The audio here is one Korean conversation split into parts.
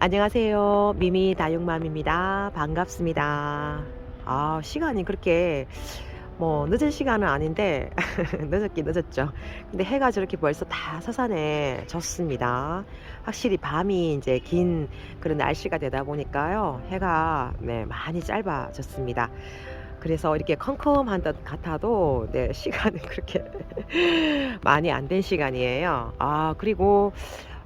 안녕하세요. 미미 다육맘입니다. 반갑습니다. 아, 시간이 그렇게 뭐 늦은 시간은 아닌데 늦었긴 늦었죠. 근데 해가 저렇게 벌써 다 서산해졌습니다. 확실히 밤이 이제 긴 그런 날씨가 되다 보니까요. 해가 네, 많이 짧아졌습니다. 그래서 이렇게 컴컴한 듯 같아도 네, 시간은 그렇게 많이 안 된 시간이에요. 아, 그리고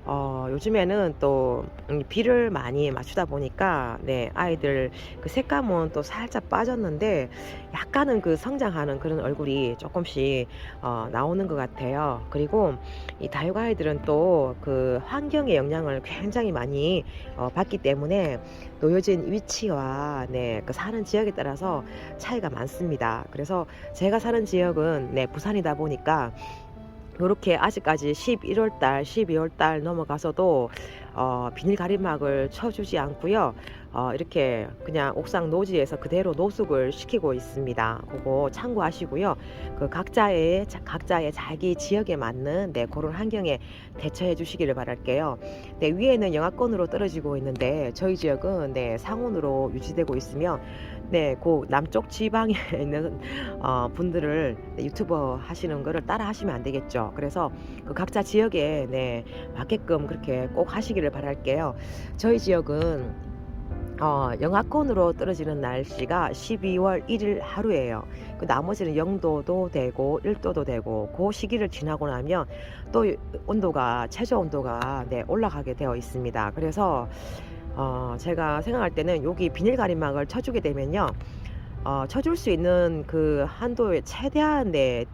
어, 요즘에는 또 음, 비를 많이 맞추다 보니까 네, 아이들 그 색감은 또 살짝 빠졌는데 약간은 그 성장하는 그런 얼굴이 조금씩 어, 나오는 것 같아요. 그리고 이 다육 아 이들은 또 그 환경의 영향을 굉장히 많이 어, 받기 때문에 놓여진 위치와 네, 그 사는 지역에 따라서 차이가 많습니다. 그래서 제가 사는 지역은 네, 부산이다 보니까 요렇게 아직까지 11월 달, 12월 달 넘어가서도 어, 비닐 가림막을 쳐주지 않고요. 어, 이렇게 그냥 옥상 노지에서 그대로 노숙을 시키고 있습니다. 그거 참고하시고요. 그 각자의 자- 각자의 자기 지역에 맞는 네, 그런 환경에 대처해 주시기를 바랄게요. 네, 위에는 영하권으로 떨어지고 있는데 저희 지역은 네, 상온으로 유지되고 있으며 네, 그 남쪽 지방에 있는 어, 분들을 네, 유튜버 하시는 거를 따라 하시면 안 되겠죠. 그래서 그 각자 지역에 네, 맞게끔 그렇게 꼭 하시기를 바랄게요. 저희 지역은 어, 영하권으로 떨어지는 날씨가 12월 1일 하루예요. 그 나머지는 0도도 되고 1도도 되고 그 시기를 지나고 나면 또 온도가 최저 온도가 네, 올라가게 되어 있습니다. 그래서 어, 제가 생각할 때는 여기 비닐 가림막을 쳐주게 되면요. 어, 쳐줄 수 있는 그 한도에 최대한 네,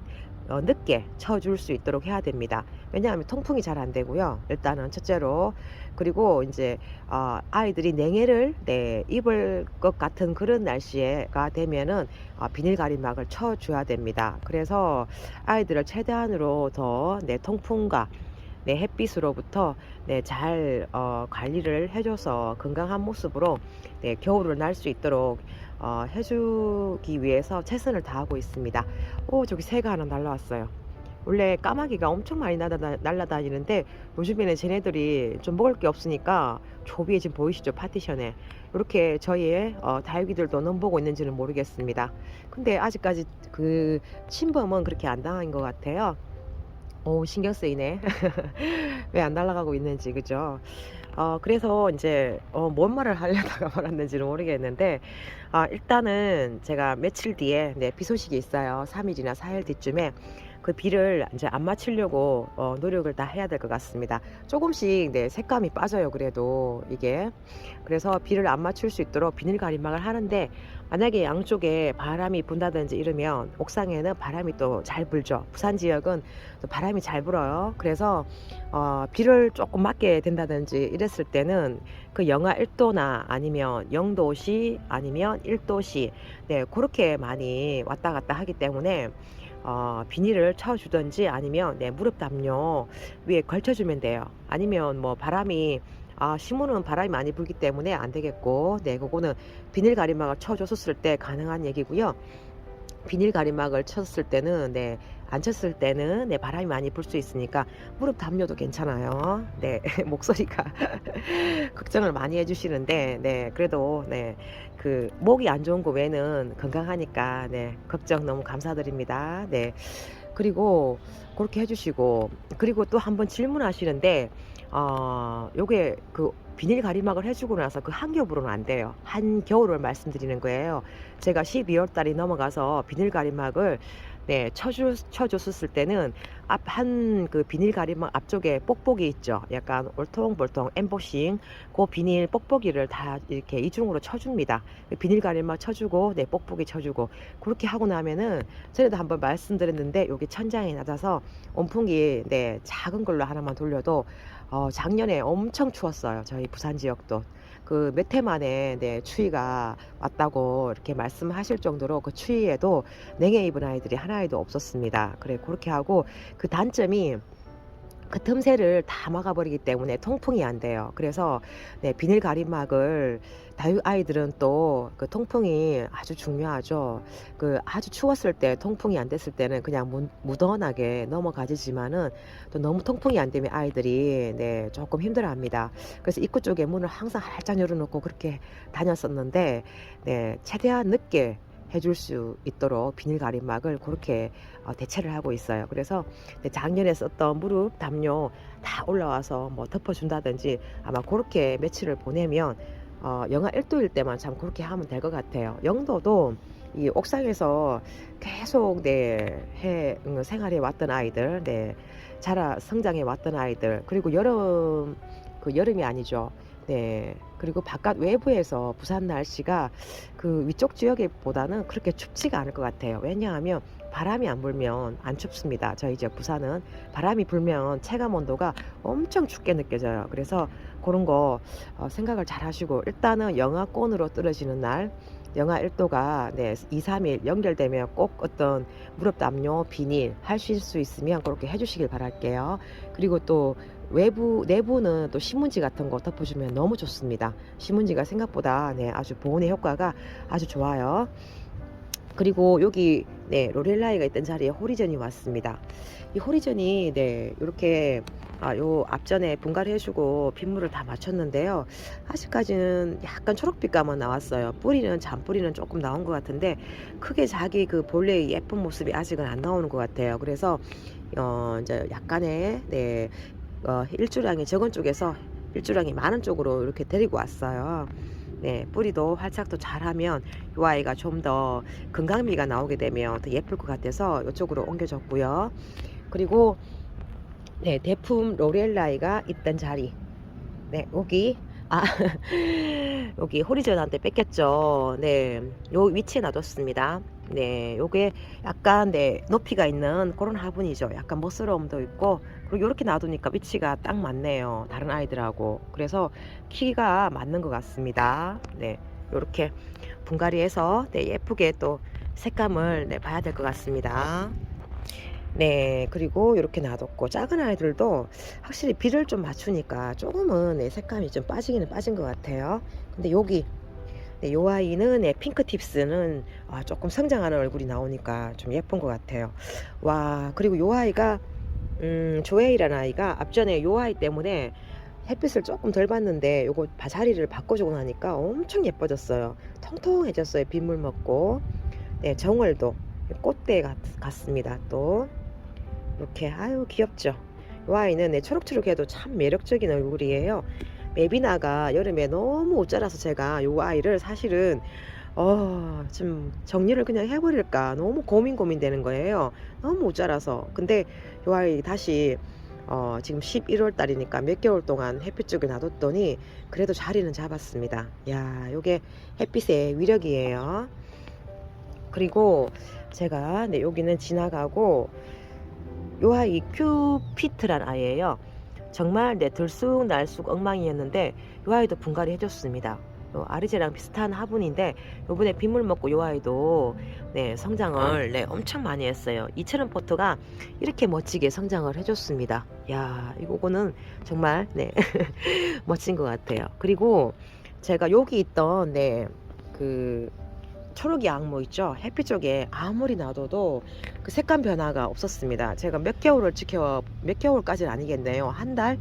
어, 늦게 쳐줄 수 있도록 해야 됩니다. 왜냐하면 통풍이 잘 안 되고요. 일단은 첫째로 그리고 이제 어, 아이들이 냉해를 네, 입을 것 같은 그런 날씨가 되면은 어, 비닐 가림막을 쳐줘야 됩니다. 그래서 아이들을 최대한으로 더 네, 통풍과 네, 햇빛으로부터 네, 잘 어, 관리를 해줘서 건강한 모습으로 네, 겨울을 날 수 있도록 어, 해주기 위해서 최선을 다하고 있습니다. 오, 저기 새가 하나 날라왔어요. 원래 까마귀가 엄청 많이 날아다, 날아다니는데 요즘에는 쟤네들이 좀 먹을 게 없으니까 저 위에 지금 보이시죠? 파티션에. 이렇게 저희의 어, 다육이들도 넘보고 있는지는 모르겠습니다. 근데 아직까지 그 침범은 그렇게 안 당한 것 같아요. 오, 신경 쓰이네. 왜 안 날아가고 있는지, 그죠? 어, 그래서 이제, 어, 뭔 말을 하려다가 말았는지는 모르겠는데, 아, 일단은 제가 며칠 뒤에, 네, 비 소식이 있어요. 3일이나 4일 뒤쯤에. 그 비를 이제 안 맞추려고 어, 노력을 다 해야 될 것 같습니다. 조금씩 네, 색감이 빠져요. 그래도 이게 그래서 비를 안 맞출 수 있도록 비닐 가림막을 하는데 만약에 양쪽에 바람이 분다든지 이러면 옥상에는 바람이 또 잘 불죠. 부산 지역은 또 바람이 잘 불어요. 그래서 어, 비를 조금 맞게 된다든지 이랬을 때는 그 영하 1도나 아니면 0도시 아니면 1도시 네 그렇게 많이 왔다 갔다 하기 때문에 어, 비닐을 쳐주든지 아니면 네, 무릎 담요 위에 걸쳐주면 돼요. 아니면 뭐 바람이 아, 시몬은 바람이 많이 불기 때문에 안 되겠고, 네, 그거는 비닐 가림막을 쳐줬을 때 가능한 얘기고요. 비닐 가림막을 쳤을 때는, 네, 안 쳤을 때는, 네, 바람이 많이 불 수 있으니까 무릎 담요도 괜찮아요. 네, 목소리가 걱정을 많이 해주시는데, 네, 그래도, 네, 그, 목이 안 좋은 거 외에는 건강하니까, 네, 걱정 너무 감사드립니다. 네. 그리고 그렇게 해주시고, 그리고 또 한번 질문하시는데, 어, 요게 그 비닐 가림막을 해주고 나서 그 한 겹으로는 안 돼요. 한 겨울을 말씀드리는 거예요. 제가 12월 달이 넘어가서 비닐 가림막을 네, 쳐주, 쳐줬을 때는 앞 한 그 비닐 가림막 앞쪽에 뽁뽁이 있죠. 약간 올통볼통 엠보싱 그 비닐 뽁뽁이를 다 이렇게 이중으로 쳐줍니다. 그 비닐 가림막 쳐주고 네, 뽁뽁이 쳐주고 그렇게 하고 나면은 전에도 한번 말씀드렸는데 여기 천장이 낮아서 온풍기 네, 작은 걸로 하나만 돌려도 어, 작년에 엄청 추웠어요. 저희 부산 지역도. 그 몇 해 만에 네, 추위가 왔다고 이렇게 말씀하실 정도로 그 추위에도 냉해 입은 아이들이 하나에도 없었습니다. 그래, 그렇게 하고 그 단점이 그 틈새를 다 막아버리기 때문에 통풍이 안 돼요. 그래서 네, 비닐 가림막을 다육 아이들은 또 그 통풍이 아주 중요하죠. 그 아주 추웠을 때 통풍이 안 됐을 때는 그냥 무, 무던하게 넘어가지지만은 또 너무 통풍이 안 되면 아이들이 네, 조금 힘들어합니다. 그래서 입구 쪽에 문을 항상 활짝 열어놓고 그렇게 다녔었는데 네, 최대한 늦게 해줄 수 있도록 비닐 가림막을 그렇게 어, 대체를 하고 있어요. 그래서 네, 작년에 썼던 무릎 담요 다 올라와서 뭐 덮어준다든지 아마 그렇게 며칠을 보내면 어, 영하 1도일 때만 참 그렇게 하면 될 것 같아요. 영도도 이 옥상에서 계속 네, 해 음, 생활해 왔던 아이들, 네, 자라 성장해 왔던 아이들, 그리고 여름 그 여름이 아니죠. 네. 그리고 바깥 외부에서 부산 날씨가 그 위쪽 지역보다는 그렇게 춥지가 않을 것 같아요. 왜냐하면 바람이 안 불면 안 춥습니다. 저희 이제 부산은 바람이 불면 체감 온도가 엄청 춥게 느껴져요. 그래서 그런 거 어, 생각을 잘 하시고 일단은 영하권으로 떨어지는 날 영하 1도가 네, 2, 3일 연결되면 꼭 어떤 무릎 담요, 비닐 하실 수 있으면 그렇게 해주시길 바랄게요. 그리고 또 외부 내부는 또 신문지 같은 거 덮어주면 너무 좋습니다. 신문지가 생각보다 네, 아주 보온의 효과가 아주 좋아요. 그리고 여기 네, 로렐라이가 있던 자리에 호리전이 왔습니다. 이 호리전이 네, 이렇게 아, 요 앞전에 분갈이 해주고 빗물을 다 맞췄는데요. 아직까지는 약간 초록빛감은 나왔어요. 뿌리는 잔뿌리는 조금 나온 것 같은데 크게 자기 그 본래의 예쁜 모습이 아직은 안 나오는 것 같아요. 그래서 어, 이제 약간의 네, 어, 일주량이 적은 쪽에서 일주량이 많은 쪽으로 이렇게 데리고 왔어요. 네, 뿌리도 활착도 잘하면 이 아이가 좀 더 건강미가 나오게 되면 더 예쁠 것 같아서 이쪽으로 옮겨줬고요. 그리고 네, 대품 로렐라이가 있던 자리. 네, 여기 아 여기 호리전한테 뺏겼죠. 네, 요 위치에 놔뒀습니다. 네, 요게 약간 네 높이가 있는 그런 화분이죠. 약간 멋스러움도 있고 그리고 이렇게 놔두니까 위치가 딱 맞네요. 다른 아이들하고 그래서 키가 맞는 것 같습니다. 네, 요렇게 분갈이해서 네, 예쁘게 또 색감을 네, 봐야 될 것 같습니다. 네, 그리고 이렇게 놔뒀고 작은 아이들도 확실히 비를 좀 맞추니까 조금은 네, 색감이 좀 빠지기는 빠진 것 같아요. 근데 여기 네, 요 아이는 네, 핑크 팁스는 아, 조금 성장하는 얼굴이 나오니까 좀 예쁜 것 같아요. 와, 그리고 요 아이가 음, 조에이라는 아이가 앞전에 요 아이 때문에 햇빛을 조금 덜 받는데 요거 바- 자리를 바꿔주고 나니까 엄청 예뻐졌어요. 통통해졌어요. 빗물 먹고. 네, 정월도 꽃대 같, 같습니다. 또 이렇게 아유 귀엽죠. 이 아이는 네, 초록초록해도 참 매력적인 얼굴이에요. 메비나가 여름에 너무 옷 자라서 제가 이 아이를 사실은 어, 좀 정리를 그냥 해버릴까 너무 고민 고민되는 거예요. 너무 옷 자라서. 근데 이 아이 다시 어, 지금 11월 달이니까 몇 개월 동안 햇빛 쪽에 놔뒀더니 그래도 자리는 잡았습니다. 야, 요게 햇빛의 위력이에요. 그리고 제가 네, 여기는 지나가고 요 아이 큐피트란 아이예요. 정말 네, 들쑥 날쑥 엉망이었는데 요 아이도 분갈이 해줬습니다. 요 아르제랑 비슷한 화분인데 요번에 빗물 먹고 요 아이도 네, 성장을 네, 엄청 많이 했어요. 이처럼 포트가 이렇게 멋지게 성장을 해줬습니다. 야 이거는 정말 네 멋진 것 같아요. 그리고 제가 여기 있던 네그 초록이 악모 있죠. 햇빛 쪽에 아무리 놔둬도 그 색감 변화가 없었습니다. 제가 몇 개월을 지켜 몇 개월까지는 아니겠네요. 한 달,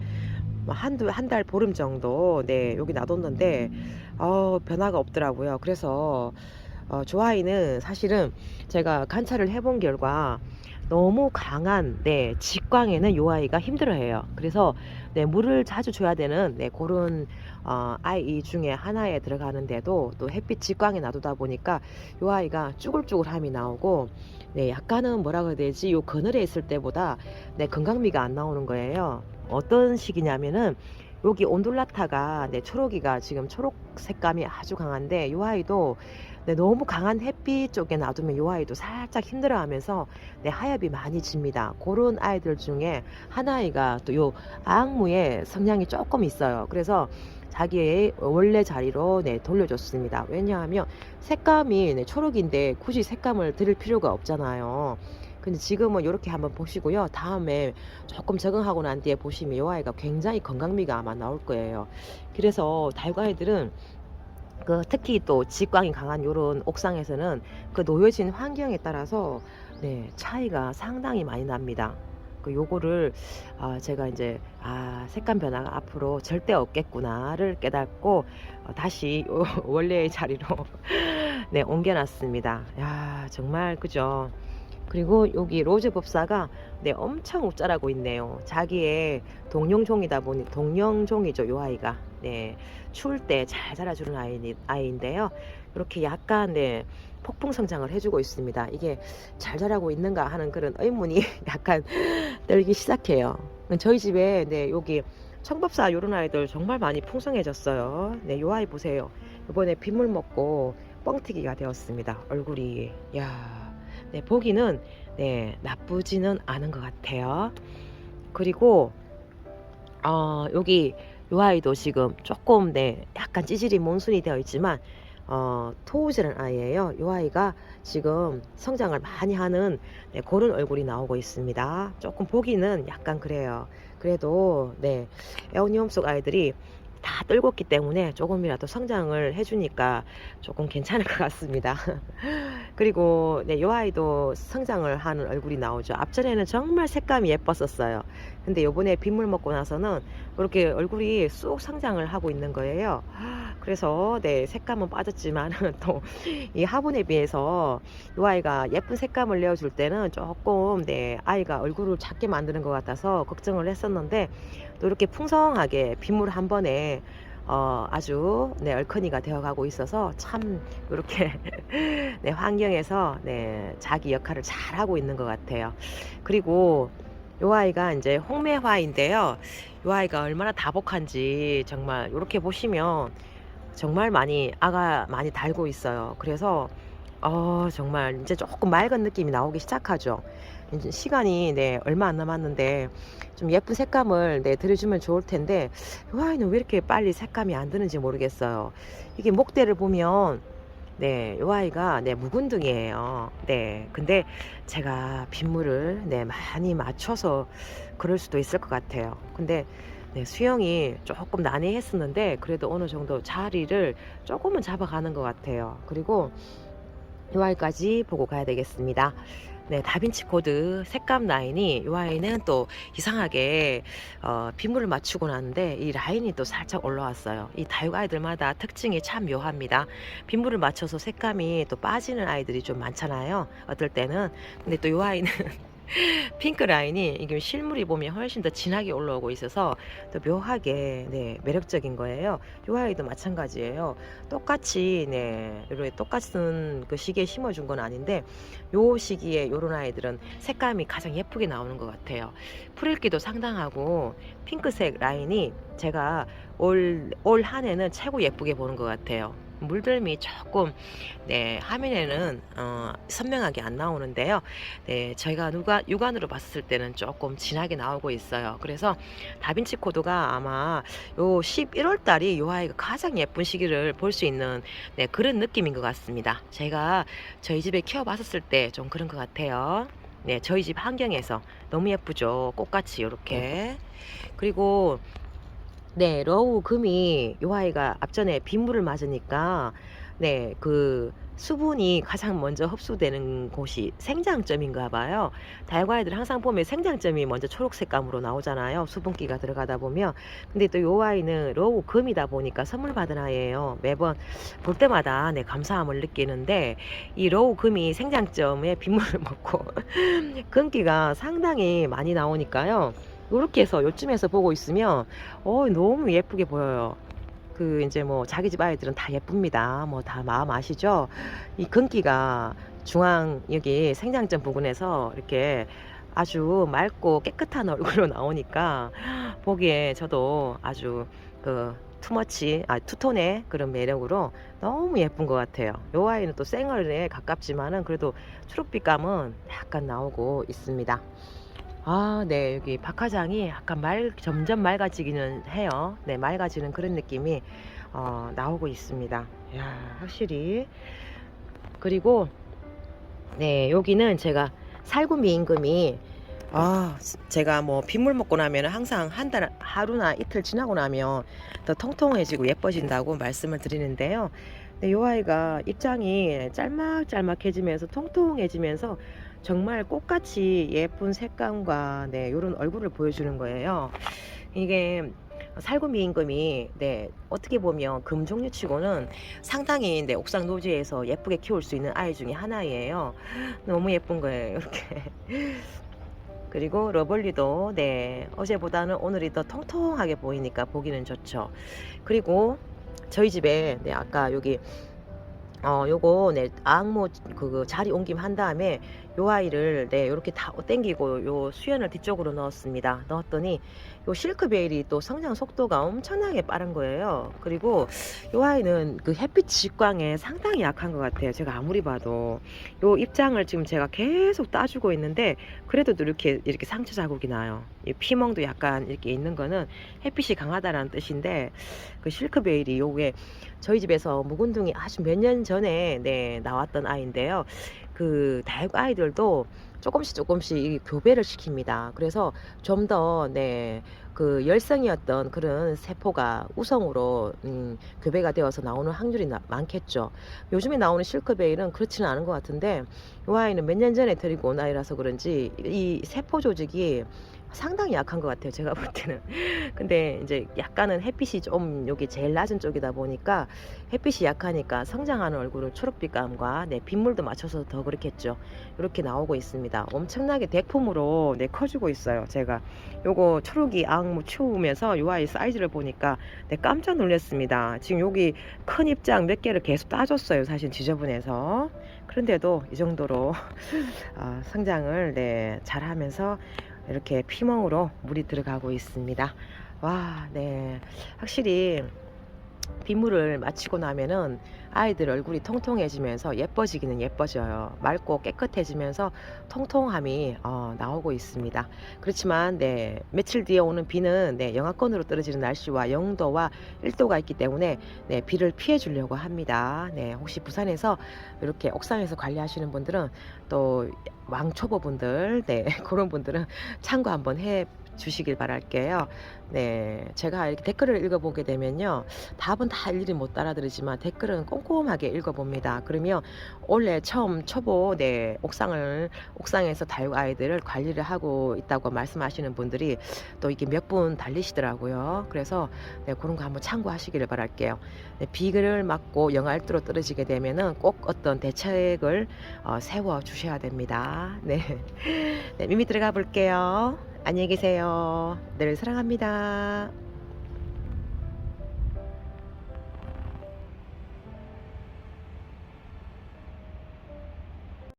뭐 한두 한 달 보름 정도 네 여기 놔뒀는데 어 변화가 없더라고요. 그래서 어, 조아이는 사실은 제가 관찰을 해본 결과 너무 강한 네 직광에는 요 아이가 힘들어해요. 그래서 네 물을 자주 줘야 되는 네 그런 어, 아이 중에 하나에 들어가는데도 또 햇빛 직광에 놔두다 보니까 요 아이가 쭈글쭈글함이 나오고 네 약간은 뭐라 그래야 되지 요 그늘에 있을 때보다 네 건강미가 안 나오는 거예요. 어떤 식이냐면은 여기 온돌라타가 네 초록이가 지금 초록 색감이 아주 강한데 요 아이도 네, 너무 강한 햇빛 쪽에 놔두면 요 아이도 살짝 힘들어하면서 네, 하엽이 많이 집니다. 그런 아이들 중에 한 아이가 또 요 악무에 성향이 조금 있어요. 그래서 자기의 원래 자리로 네, 돌려줬습니다. 왜냐하면 색감이 네, 초록인데 굳이 색감을 드릴 필요가 없잖아요. 근데 지금은 요렇게 한번 보시고요. 다음에 조금 적응하고 난 뒤에 보시면 요 아이가 굉장히 건강미가 아마 나올 거예요. 그래서 달과이들은 그 특히 또 직광이 강한 요런 옥상에서는 그 놓여진 환경에 따라서 네, 차이가 상당히 많이 납니다. 그 요거를 아, 제가 이제 아, 색감 변화가 앞으로 절대 없겠구나를 깨닫고 어, 다시 요 원래의 자리로 네, 옮겨놨습니다. 야, 정말 그죠? 그리고 여기 로즈 법사가 네, 엄청 웃자라고 있네요. 자기의 동령종이다 보니 동령종이죠, 요 아이가. 네, 추울 때 잘 자라주는 아이, 아이인데요. 이렇게 약간 네, 폭풍 성장을 해주고 있습니다. 이게 잘 자라고 있는가 하는 그런 의문이 약간 들기 시작해요. 저희 집에 네, 여기 청법사 요런 아이들 정말 많이 풍성해졌어요. 네, 요 아이 보세요. 이번에 빗물 먹고 뻥튀기가 되었습니다. 얼굴이 야, 네, 보기는 네, 나쁘지는 않은 것 같아요. 그리고 어, 여기 요 아이도 지금 조금 네, 약간 찌질이 몬순이 되어 있지만 어, 토우즈라는 아이예요. 요 아이가 지금 성장을 많이 하는 네, 그런 얼굴이 나오고 있습니다. 조금 보기는 약간 그래요. 그래도 네, 에오니움 속 아이들이 다 떨궜기 때문에 조금이라도 성장을 해주니까 조금 괜찮을 것 같습니다. 그리고 네, 요 아이도 성장을 하는 얼굴이 나오죠. 앞전에는 정말 색감이 예뻤었어요. 근데 요번에 빗물 먹고 나서는 이렇게 얼굴이 쑥 성장을 하고 있는 거예요. 그래서 네, 색감은 빠졌지만 또 이 화분에 비해서 요 아이가 예쁜 색감을 내어줄 때는 조금 네, 아이가 얼굴을 작게 만드는 것 같아서 걱정을 했었는데 또 이렇게 풍성하게 빗물 한 번에 어, 아주 네, 얼큰이가 되어가고 있어서 참 이렇게 네, 환경에서 네, 자기 역할을 잘 하고 있는 것 같아요. 그리고 요 아이가 이제 홍매화인데요. 요 아이가 얼마나 다복한지 정말 이렇게 보시면 정말 많이 아가 많이 달고 있어요. 그래서 어, 정말 이제 조금 맑은 느낌이 나오기 시작하죠. 이제 시간이 네, 얼마 안 남았는데 좀 예쁜 색감을 네, 들여주면 좋을 텐데 이 아이는 왜 이렇게 빨리 색감이 안 드는지 모르겠어요. 이게 목대를 보면 네, 이 아이가 네, 묵은둥이에요. 네, 근데 제가 빗물을 네, 많이 맞춰서 그럴 수도 있을 것 같아요. 근데 네, 수영이 조금 난해했었는데 그래도 어느 정도 자리를 조금은 잡아가는 것 같아요. 그리고 이 아이까지 보고 가야 되겠습니다. 네, 다빈치 코드 색감 라인이 이 아이는 또 이상하게 어, 빗물을 맞추고 나는데 이 라인이 또 살짝 올라왔어요. 이 다육 아이들마다 특징이 참 묘합니다. 빗물을 맞춰서 색감이 또 빠지는 아이들이 좀 많잖아요. 어떨 때는 근데 또 이 아이는 핑크 라인이 이게 실물이 보면 훨씬 더 진하게 올라오고 있어서 또 묘하게 네, 매력적인 거예요. 이 아이도 마찬가지예요. 똑같이 네, 이렇게 똑같은 그 시기에 심어준 건 아닌데 요 시기에 요런 아이들은 색감이 가장 예쁘게 나오는 것 같아요. 풀읽기도 상당하고 핑크색 라인이 제가 올 올 한 해는 최고 예쁘게 보는 것 같아요. 물들미 조금 네, 화면에는 어, 선명하게 안 나오는데요. 네, 저희가 누가 육안으로 봤을 때는 조금 진하게 나오고 있어요. 그래서 다빈치 코드가 아마 요 11월 달이 요 아이가 가장 예쁜 시기를 볼 수 있는 네, 그런 느낌인 것 같습니다. 제가 저희 집에 키워봤었을 때 좀 그런 것 같아요. 네, 저희 집 환경에서 너무 예쁘죠. 꽃같이 이렇게. 그리고 네, 러우 금이 요 아이가 앞전에 빗물을 맞으니까 네, 그 수분이 가장 먼저 흡수되는 곳이 생장점인가 봐요. 달과이들 항상 보면 생장점이 먼저 초록색감으로 나오잖아요. 수분기가 들어가다 보면. 근데 또 요 아이는 러우 금이다 보니까 선물 받은 아이예요. 매번 볼 때마다 네, 감사함을 느끼는데 이 러우 금이 생장점에 빗물을 먹고 금기가 상당히 많이 나오니까요. 요렇게 해서 요쯤에서 보고 있으면 어 너무 예쁘게 보여요. 그 이제 뭐 자기 집 아이들은 다 예쁩니다. 뭐 다 마음 아시죠? 이 근기가 중앙 여기 생장점 부분에서 이렇게 아주 맑고 깨끗한 얼굴로 나오니까 보기에 저도 아주 그 투머치 아 투톤의 그런 매력으로 너무 예쁜 것 같아요. 요 아이는 또 생얼에 가깝지만은 그래도 초록빛감은 약간 나오고 있습니다. 아, 네, 여기 박하장이 약간 말, 점점 맑아지기는 해요. 네, 맑아지는 그런 느낌이 어, 나오고 있습니다. 야, 확실히. 그리고, 네, 여기는 제가 살구미 임금이 아 제가 뭐 빗물 먹고 나면 항상 한 달 하루나 이틀 지나고 나면 더 통통해지고 예뻐진다고 말씀을 드리는데요. 근데 요 아이가 입장이 짤막짤막해지면서 통통해지면서 정말 꽃같이 예쁜 색감과 네 요런 얼굴을 보여주는 거예요. 이게 살구미 임금이 네 어떻게 보면 금종류치고는 상당히 네, 옥상 노지에서 예쁘게 키울 수 있는 아이 중에 하나예요. 너무 예쁜 거예요. 이렇게. 그리고 러벌리도 네 어제보다는 오늘이 더 통통하게 보이니까 보기는 좋죠. 그리고 저희 집에 네 아까 여기 어 요거 네 앙모 그 자리 옮김 한 다음에 요 아이를 네 요렇게 다 땡기고 요 수연을 뒤쪽으로 넣었습니다. 넣었더니 요 실크 베일이 또 성장 속도가 엄청나게 빠른 거예요. 그리고 요 아이는 그 햇빛 직광에 상당히 약한 것 같아요. 제가 아무리 봐도 요 입장을 지금 제가 계속 따주고 있는데 그래도 이렇게 이렇게 상처 자국이 나요. 이 피멍도 약간 이렇게 있는 거는 햇빛이 강하다라는 뜻인데 그 실크 베일이 요게 저희 집에서 묵은둥이 아주 몇 년 전에 네 나왔던 아이인데요. 그 다육 아이들도 조금씩 조금씩 이 교배를 시킵니다. 그래서 좀 더 네 그 열성이었던 그런 세포가 우성으로 음, 교배가 되어서 나오는 확률이 나- 많겠죠. 요즘에 나오는 실크베일은 그렇지는 않은 것 같은데 이 아이는 몇 년 전에 데리고 온 아이라서 그런지 이 세포 조직이 상당히 약한 것 같아요. 제가 볼 때는. 근데 이제 약간은 햇빛이 좀 여기 제일 낮은 쪽이다 보니까 햇빛이 약하니까 성장하는 얼굴은 초록빛감과 네, 빗물도 맞춰서 더 그렇겠죠. 이렇게 나오고 있습니다. 엄청나게 대품으로 네, 커지고 있어요. 제가 요거 초록이 앙무 치우면서 요 아이 사이즈를 보니까 네, 깜짝 놀랐습니다. 지금 여기 큰 입장 몇 개를 계속 따줬어요. 사실 지저분해서. 그런데도 이 정도로 아, 성장을 네, 잘하면서 이렇게 피멍으로 물이 들어가고 있습니다. 와, 네. 확실히 빗물을 마치고 나면은 아이들 얼굴이 통통해지면서 예뻐지기는 예뻐져요. 맑고 깨끗해지면서 통통함이 어, 나오고 있습니다. 그렇지만 네 며칠 뒤에 오는 비는 네 영하권으로 떨어지는 날씨와 영도와 1도가 있기 때문에 네 비를 피해 주려고 합니다. 네 혹시 부산에서 이렇게 옥상에서 관리하시는 분들은 또 왕초보 분들 네 그런 분들은 참고 한번 해 주시길 바랄게요. 네, 제가 이렇게 댓글을 읽어보게 되면요, 답은 다 일일이 못 알아들으지만 댓글은 꼼꼼하게 읽어봅니다. 그러면 원래 처음 초보 네 옥상을 옥상에서 다육 아이들을 관리를 하고 있다고 말씀하시는 분들이 또 이게 몇 분 달리시더라고요. 그래서 네, 그런 거 한번 참고하시기를 바랄게요. 네, 비를 맞고 영알도로 떨어지게 되면은 꼭 어떤 대책을 어, 세워 주셔야 됩니다. 네, 네, 미미 들어가 볼게요. 안녕히 계세요. 늘 사랑합니다.